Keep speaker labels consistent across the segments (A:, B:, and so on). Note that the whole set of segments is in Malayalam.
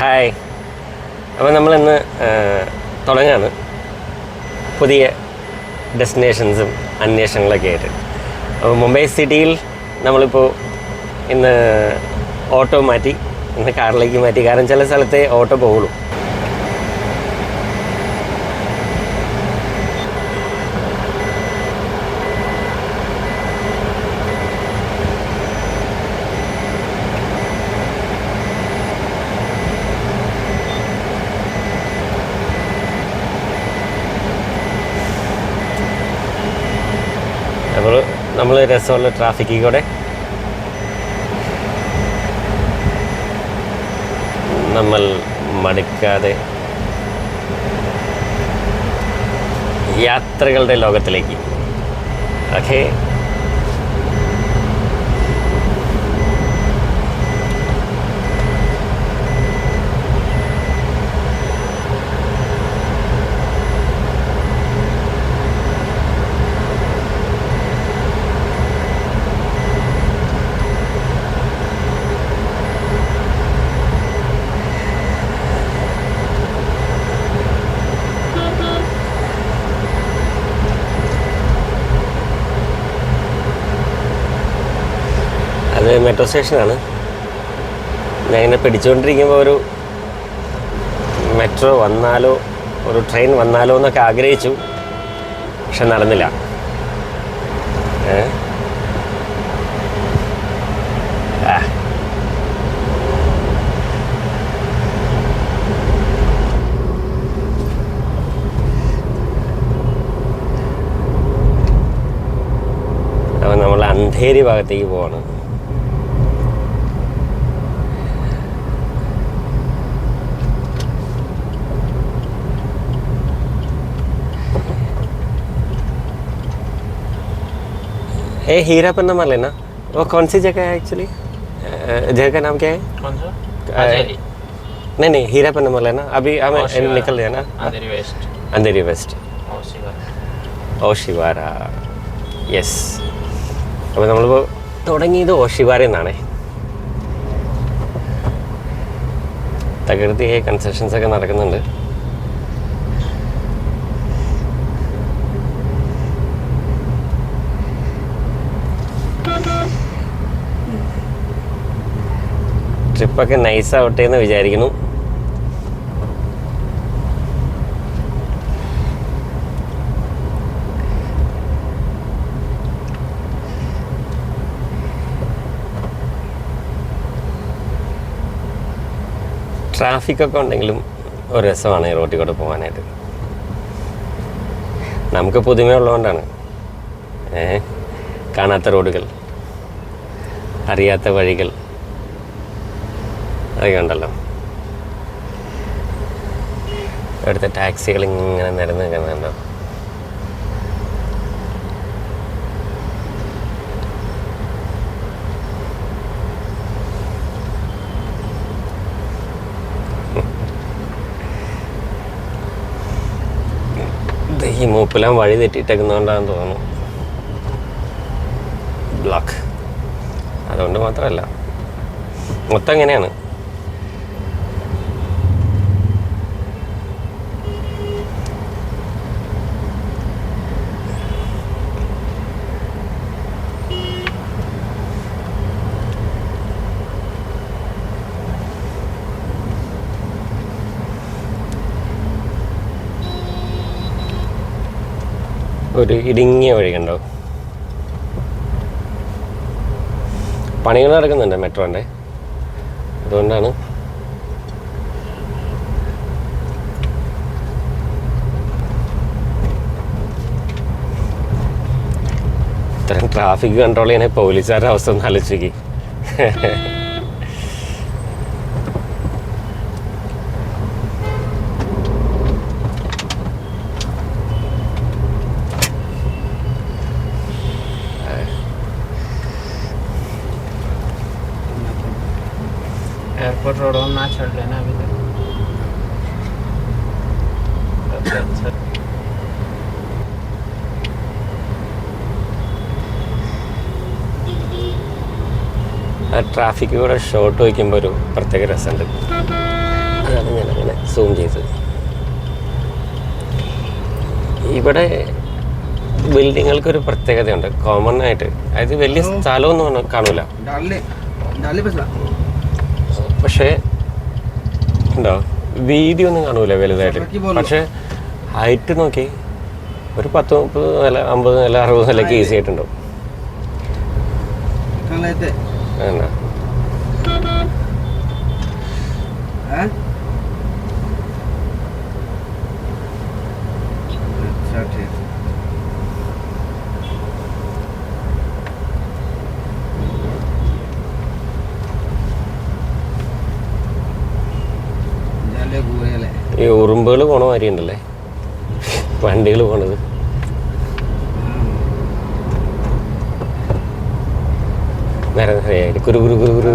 A: ഹായ്. അപ്പോൾ നമ്മളിന്ന് തുടങ്ങാണ് പുതിയ ഡെസ്റ്റിനേഷൻസും അന്വേഷണങ്ങളൊക്കെ ആയിട്ട്. അപ്പോൾ മുംബൈ സിറ്റിയിൽ നമ്മളിപ്പോൾ ഇന്ന് ഓട്ടോ മാറ്റി ഇന്ന് കാറിലേക്ക് മാറ്റി. കാരണം ചില സ്ഥലത്തെ ഓട്ടോ പോകുള്ളൂ അപ്പോൾ നമ്മൾ രസമുള്ള ട്രാഫിക്കിൽ കൂടെ. നമ്മൾ മടുക്കാതെ യാത്രകളുടെ ലോകത്തിലേക്ക്. ഓക്കെ അത് മെട്രോ സ്റ്റേഷനാണ് ഞാൻ ഇങ്ങനെ പിടിച്ചുകൊണ്ടിരിക്കുമ്പോൾ ഒരു മെട്രോ വന്നാലോ ഒരു ട്രെയിൻ വന്നാലോ എന്നൊക്കെ ആഗ്രഹിച്ചു. പക്ഷെ നടന്നില്ല. അപ്പം നമ്മൾ അന്ധേരി ഭാഗത്തേക്ക് പോവാണ്. ए हीरा पन्ना मान लेना वो कौन सी जगह है एक्चुअली जगह का नाम क्या है
B: कौन सा
A: अ,
B: हाजेरी
A: नहीं नहीं हीरा पन्ना मान लेना अभी हमें
B: ओशिवारा।
A: निकल गया ना
B: अंधेरी वेस्ट
A: अंधेरी वेस्ट
B: और शिवा
A: ഓഷിവാര യെസ് അപ്പോൾ നമ്മളിപ്പോൾ തുടങ്ങിയത് ഓഷിവാര എന്നാണേ തകൃതി കൺസ്ട്രക്ഷൻസ് ഒക്കെ നടക്കുന്നുണ്ട് ട്രിപ്പൊക്കെ നൈസ് ആവട്ടെ എന്ന് വിചാരിക്കുന്നു. ട്രാഫിക്കൊക്കെ ഉണ്ടെങ്കിലും ഒരു രസമാണ് ഈ റോട്ടിൽ കൂടെ പോകാനായിട്ട്. നമുക്ക് പുതുമയുള്ളതുകൊണ്ടാണ് ഏ കാണാത്ത റോഡുകൾ അറിയാത്ത വഴികൾ. അതൊക്കെ കണ്ടല്ലോ. ഇവിടുത്തെ ടാക്സികൾ ഇങ്ങനെ നിരന്ന് നിൽക്കുന്നുണ്ടോ ഈ മൂപ്പിലാൻ വഴി തെറ്റിയിട്ടേക്കുന്നതുകൊണ്ടാണെന്ന് തോന്നുന്നു. ബ്ലോക്ക് അതുകൊണ്ട് മാത്രമല്ല. മൊത്തം എങ്ങനെയാണ്? ഒരു ഇടുങ്ങിയ വഴി കണ്ടോ? പണികൾ നടക്കുന്നുണ്ട് മെട്രോന്റെ അതുകൊണ്ടാണ് ഇത്തരം ട്രാഫിക് കൺട്രോൾ ചെയ്യണേ പോലീസുകാരുടെ അവസ്ഥ ഒന്ന് ആലോചിക്ക്
B: एयरपोर्ट रोड और ना छोड़ लेना अभी तक सबसे अच्छा
A: ആ ട്രാഫിക് കൂടെ ഷോട്ട് വയ്ക്കുമ്പോൾ ഒരു പ്രത്യേക രസമുണ്ട് അതാണ് ഞാൻ അങ്ങനെ സൂം ചെയ്തത് ഇവിടെ ബിൽഡിങ്ങുകൾക്കൊരു പ്രത്യേകതയുണ്ട് കോമൺ ആയിട്ട് അതായത് വലിയ സ്ഥലമൊന്നും കാണൂ- കാണൂല പക്ഷേ ഉണ്ടോ? വീതി ഒന്നും കാണൂല വലുതായിട്ട്. പക്ഷെ ഹൈറ്റ് നോക്കി ഒരു പത്ത് മുപ്പത് നില അമ്പത് നില അറുപത് നിലയ്ക്ക് ഈസി ആയിട്ടുണ്ടാവും
C: कहाँ
A: ഈ ഉറുമ്പുകൾ പോണ മാതിരി ഉണ്ടല്ലേ? വണ്ടികൾ പോണത്. നേരെ നേരെയായിട്ട് കുരു കുരു കുരു കുരു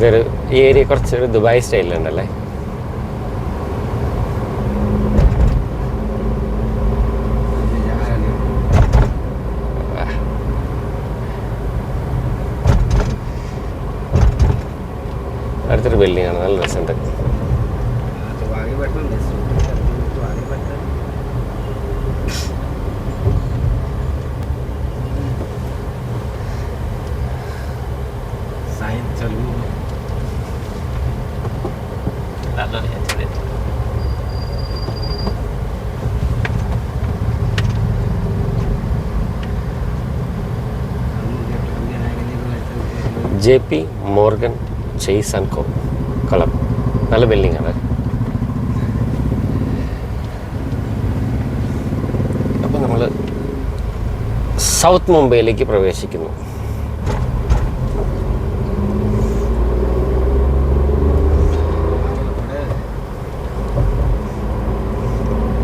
A: ഇതൊരു ഈ ഏരിയ കുറച്ചൊരു ദുബായ് സ്റ്റൈലിലുണ്ടല്ലേ അടുത്തൊരു ബിൽഡിംഗ് ആണ് നല്ല രസമുണ്ട്
C: तो आगे बैठना ले तो आगे बैठना साइन चालू
A: J P Morgan Chase and Co കളം നല്ല ബിൽഡിംഗ് ആണ്. അപ്പോൾ നമ്മൾ സൗത്ത് മുംബൈയിലേക്ക് പ്രവേശിക്കുന്നു.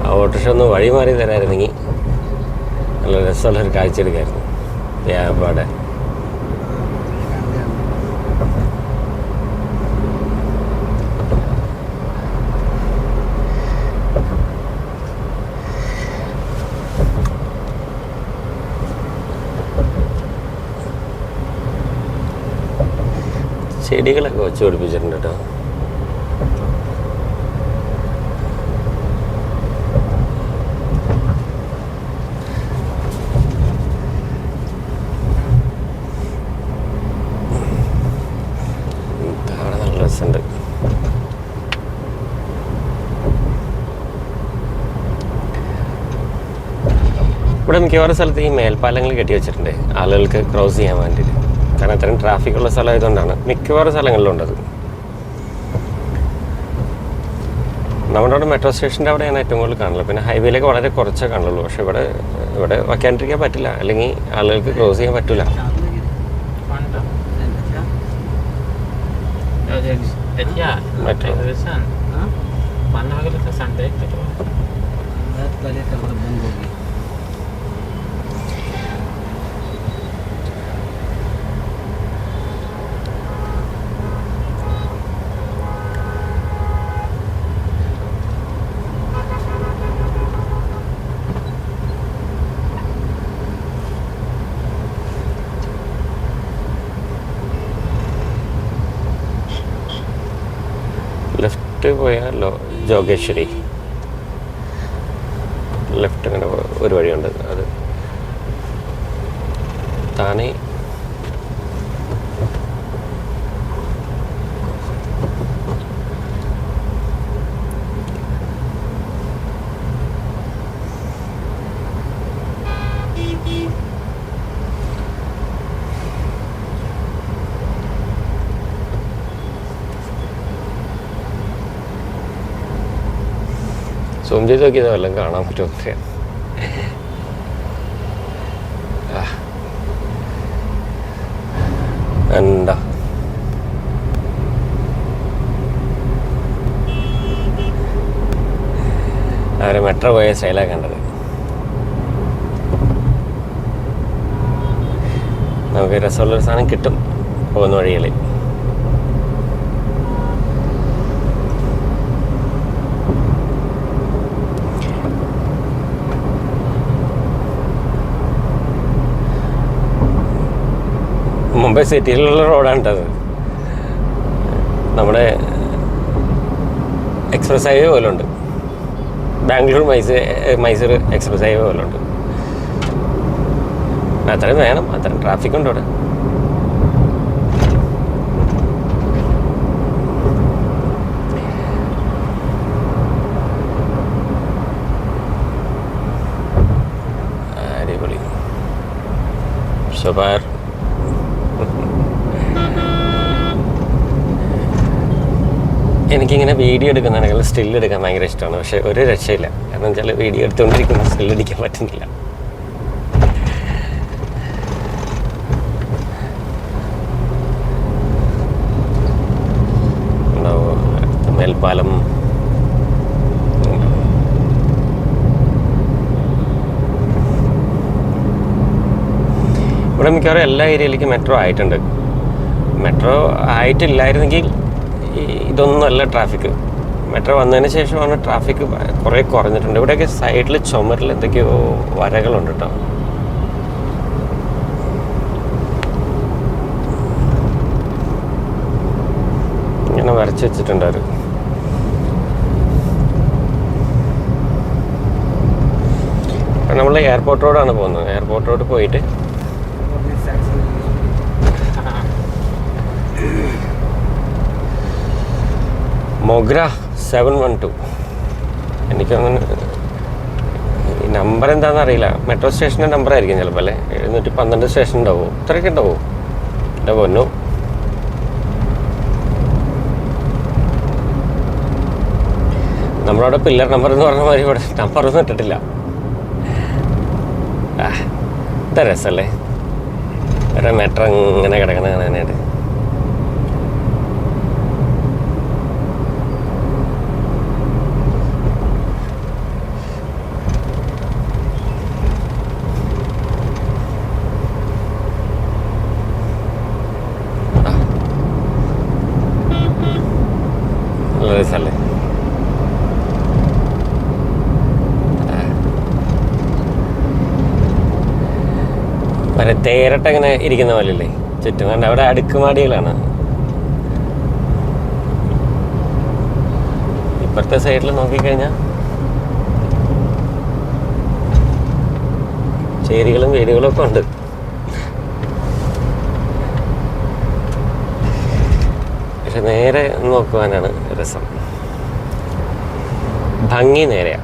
A: ആ ഓട്ടോറിക്ഷ ഒന്ന് വഴി മാറി തരായിരുന്നെങ്കിൽ നല്ല രസമുള്ളൊരു കാഴ്ച എടുക്കായിരുന്നു. വ്യാപാടെ ചെടികളൊക്കെ വെച്ച് പിടിപ്പിച്ചിട്ടുണ്ട് കേട്ടോ. ഇവിടെ മിക്കവാറും സ്ഥലത്ത് ഈ മേൽപ്പാലങ്ങൾ കെട്ടി വെച്ചിട്ടുണ്ട്. ആളുകൾക്ക് ക്രോസ് ചെയ്യാൻ വേണ്ടിയിട്ട്. കാരണം അത്രയും ട്രാഫിക് ഉള്ള സ്ഥലം ആയതുകൊണ്ടാണ്. മിക്കവാറും സ്ഥലങ്ങളിലും ഉണ്ടത് നമ്മുടെ അവിടെ മെട്രോ സ്റ്റേഷന്റെ അവിടെയാണ് ഏറ്റവും കൂടുതൽ കാണുള്ളൂ പിന്നെ ഹൈവേയിലേക്ക് വളരെ കുറച്ചേ കാണുള്ളൂ പക്ഷേ ഇവിടെ ഇവിടെ വയ്ക്കാണ്ടിരിക്കാൻ പറ്റില്ല. അല്ലെങ്കിൽ ആളുകൾക്ക് ക്രോസ് ചെയ്യാൻ പറ്റില്ല
B: Mana?
A: যোগেশ্বরী സൂം ചെയ്ത് നോക്കിയത് വല്ലതും കാണാൻ പറ്റുമോ അറിയാം എന്താ? അവരെ മെട്രോ പോയ സ്റ്റൈലാണ് കണ്ടത്. നമുക്ക് രസമുള്ളൊരു സാധനം കിട്ടും പോകുന്ന വഴിയിൽ മുംബൈ സിറ്റിയിലുള്ള റോഡാണ് കേട്ടത് നമ്മുടെ എക്സ്പ്രസ് ഹൈവേ പോലെ ഉണ്ട് ബാംഗ്ലൂർ മൈസൂർ മൈസൂർ എക്സ്പ്രസ് ഹൈവേ പോലെ ഉണ്ട് അത്രയും വേണം. അത്രയും ട്രാഫിക് ഉണ്ട് അവിടെ അടിപൊളി. സൂപ്പർ എനിക്കിങ്ങനെ വീഡിയോ എടുക്കുന്നതിനേക്കാൾ സ്റ്റിൽ എടുക്കാൻ ഭയങ്കര ഇഷ്ടമാണ്. പക്ഷെ ഒരു രക്ഷയില്ല. കാരണം വെച്ചാൽ വീഡിയോ എടുത്തുകൊണ്ടിരിക്കുമ്പോൾ സ്റ്റിൽ അടിക്കാൻ പറ്റുന്നില്ല. മേൽപ്പാലം. ഇവിടെ മിക്കവാറും എല്ലാ ഏരിയയിലേക്കും മെട്രോ ആയിട്ടുണ്ട്. മെട്രോ ആയിട്ടില്ലായിരുന്നെങ്കിൽ ഇതൊന്നുമല്ല ട്രാഫിക് മെട്രോ വന്നതിന് ശേഷമാണ് ട്രാഫിക് കുറേ കുറഞ്ഞിട്ടുണ്ട്. ഇവിടെയൊക്കെ സൈഡിൽ ചുമരിൽ എന്തൊക്കെയോ വരകളുണ്ട് കേട്ടോ ഇങ്ങനെ വരച്ച് വെച്ചിട്ടുണ്ട് അവർ നമ്മൾ എയർപോർട്ട് റോഡാണ് പോകുന്നത്. എയർപോർട്ട് റോഡ് പോയിട്ട് മൊഗ്ര സെവൻ വൺ ടു എനിക്കങ്ങനെ നമ്പർ എന്താണെന്ന് അറിയില്ല. മെട്രോ സ്റ്റേഷന്റെ നമ്പർ ആയിരിക്കും ചിലപ്പോൾ അല്ലേ? എഴുന്നൂറ്റി പന്ത്രണ്ട് സ്റ്റേഷൻ ഉണ്ടാവും. ഇത്രയൊക്കെ ഉണ്ടാവും. എന്റെ പൊന്നു. നമ്മളവിടെ പില്ലർ നമ്പർ എന്ന് പറഞ്ഞ മാതിരി ഇവിടെ നമ്പറൊന്നും ഇട്ടിട്ടില്ല. എന്താ രസമല്ലേ ഒരു മെട്രോ ഇങ്ങനെ കിടക്കണ കാണാനായിട്ട് നല്ല രസമല്ലേ മറ്റേ തേരട്ട ഇങ്ങനെ ഇരിക്കുന്ന പോലെയല്ലേ? ചുറ്റും കണ്ട അവിടെ അടുക്കുമാടികളാണ് ഇപ്പുറത്തെ സൈഡിൽ നോക്കിക്കഴിഞ്ഞാൽ ചേരികളും വീടുകളും ഒക്കെ ഉണ്ട്. പക്ഷെ നേരെ നോക്കുവാനാണ് രസം. ഭംഗി നേരെയാ.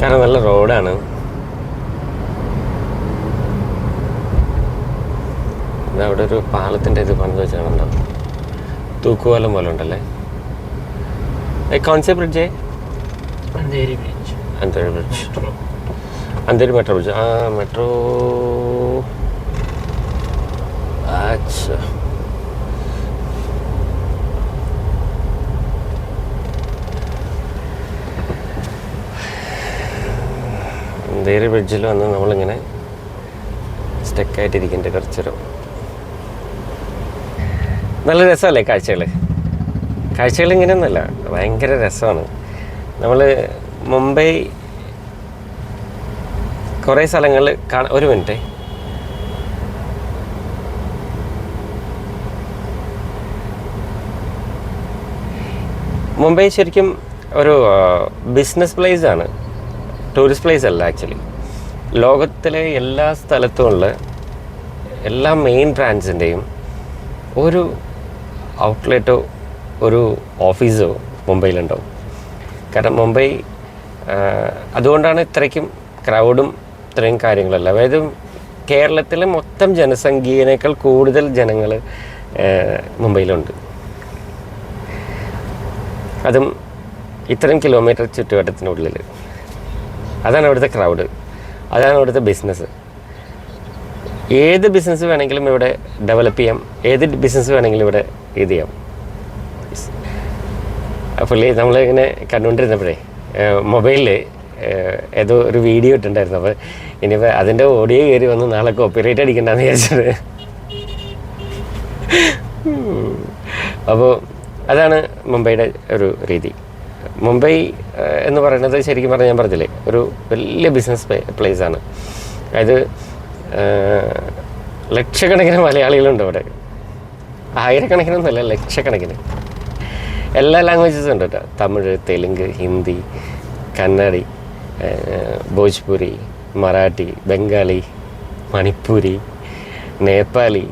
A: കാരണം നല്ല റോഡാണ്. അവിടെ ഒരു പാലത്തിന്റെ ഇത് പണിത് വെച്ചാണല്ലോ തൂക്കുപാലം പോലെ ഉണ്ടല്ലേ കോൺസെ
B: bridge? Andheri
A: bridge. Andheri
B: bridge.
A: Andheri metro bridge. ആ മെട്രോ. അച്ഛാ അന്തേരി ബ്രിഡ്ജിൽ വന്ന് നമ്മളിങ്ങനെ സ്റ്റക്കായിട്ടിരിക്കേണ്ട കുറച്ചൊരു നല്ല രസമല്ലേ കാഴ്ചകൾ കാഴ്ചകൾ ഇങ്ങനെയൊന്നുമല്ല ഭയങ്കര രസമാണ്. നമ്മൾ മുംബൈ കുറേ സ്ഥലങ്ങളിൽ കാണാൻ ഒരു മിനിറ്റ്. മുംബൈ ശരിക്കും ഒരു ബിസിനസ് പ്ലേസ് ആണ്. ടൂറിസ്റ്റ് പ്ലേസ് അല്ല ആക്ച്വലി ലോകത്തിലെ എല്ലാ സ്ഥലത്തുമുള്ള എല്ലാ മെയിൻ ബ്രാൻഡ്സിന്റെയും ഒരു ഔട്ട്ലെറ്റോ ഒരു ഓഫീസോ മുംബൈയിലുണ്ടാവും. കാരണം മുംബൈ അതുകൊണ്ടാണ് ഇത്രയ്ക്കും ക്രൗഡും ഇത്രയും കാര്യങ്ങളല്ല. അതായത് കേരളത്തിലെ മൊത്തം ജനസംഖ്യയേക്കാൾ കൂടുതൽ ജനങ്ങൾ മുംബൈയിലുണ്ട്. അതും ഇത്രയും കിലോമീറ്റർ ചുറ്റുവട്ടത്തിനുള്ളിൽ അതാണ് ഇവിടുത്തെ ക്രൗഡ് അതാണ് ഇവിടുത്തെ ബിസിനസ് ഏത് ബിസിനസ് വേണമെങ്കിലും ഇവിടെ ഡെവലപ്പ് ചെയ്യാം. ഏത് ബിസിനസ് വേണമെങ്കിലും ഇവിടെ ഇത് ചെയ്യാം. പുള്ളി നമ്മളിങ്ങനെ കണ്ടുകൊണ്ടിരുന്നപ്പോഴേ മൊബൈലിൽ ഏതോ ഒരു വീഡിയോ ഇട്ടിട്ടുണ്ടായിരുന്നു. അപ്പോൾ ഇനിയിപ്പോൾ അതിന്റെ ഓഡിയോ കയറി വന്ന് നാളെ കോപ്പിറൈറ്റ് അടിക്കണ്ടെന്ന് വിചാരിച്ചത്. അപ്പോൾ അതാണ് മുംബൈയുടെ ഒരു രീതി. മുംബൈ എന്ന് പറയുന്നത് ശരിക്കും പറഞ്ഞാൽ ഞാൻ പറഞ്ഞില്ലേ ഒരു വലിയ ബിസിനസ് പ്ലേസ് ആണ്. അതായത് ലക്ഷക്കണക്കിന് മലയാളികളുണ്ട് അവിടെ. ആയിരക്കണക്കിനൊന്നുമല്ല ലക്ഷക്കണക്കിന്. എല്ലാ ലാംഗ്വേജസും ഉണ്ട് കേട്ടോ. തമിഴ് തെലുങ്ക് ഹിന്ദി കന്നഡി ഭോജ്പുരി മറാഠി ബംഗാളി മണിപ്പൂരി നേപ്പാളി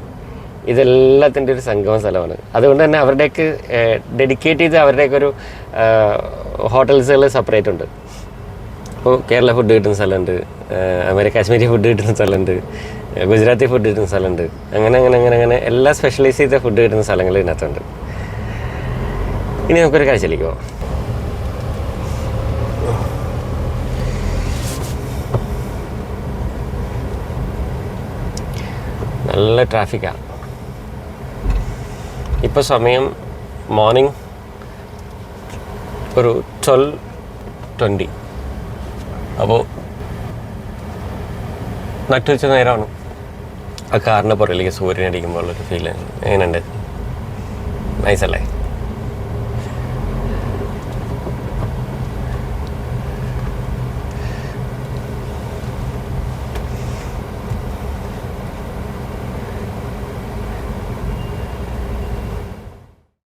A: ഇതെല്ലാത്തിന്റെ ഒരു സംഗമ സ്ഥലമാണ്. അതുകൊണ്ട് തന്നെ അവരുടെയൊക്കെ ഡെഡിക്കേറ്റ് ചെയ്ത് അവരുടെയൊക്കെ ഒരു ഹോട്ടൽസുകൾ സെപ്പറേറ്റ് ഉണ്ട്. ഇപ്പോൾ കേരള ഫുഡ് കിട്ടുന്ന സ്ഥലമുണ്ട് അമേരിക്ക കാശ്മീരി ഫുഡ് കിട്ടുന്ന സ്ഥലമുണ്ട് ഗുജറാത്തി ഫുഡ് കിട്ടുന്ന സ്ഥലമുണ്ട്. അങ്ങനെ അങ്ങനെ അങ്ങനെ അങ്ങനെ എല്ലാ സ്പെഷ്യലൈസ് ചെയ്ത ഫുഡ് കിട്ടുന്ന സ്ഥലങ്ങൾ ഇതിനകത്തുണ്ട്. ഇനി നമുക്കൊരു കാഴ്ചയിലേക്ക് നല്ല ട്രാഫിക്കാണ് ഇപ്പോൾ സമയം മോർണിംഗ് ഒരു ട്വൽവ് ട്വന്റി അപ്പോൾ നട്ടുവെച്ച നേരമാണ് ആ കാറിന്റെ പുറകിലേക്ക് സൂര്യൻ അടിക്കുമ്പോൾ ഉള്ളൊരു ഫീൽ എങ്ങനെയുണ്ട്? നൈസല്ലേ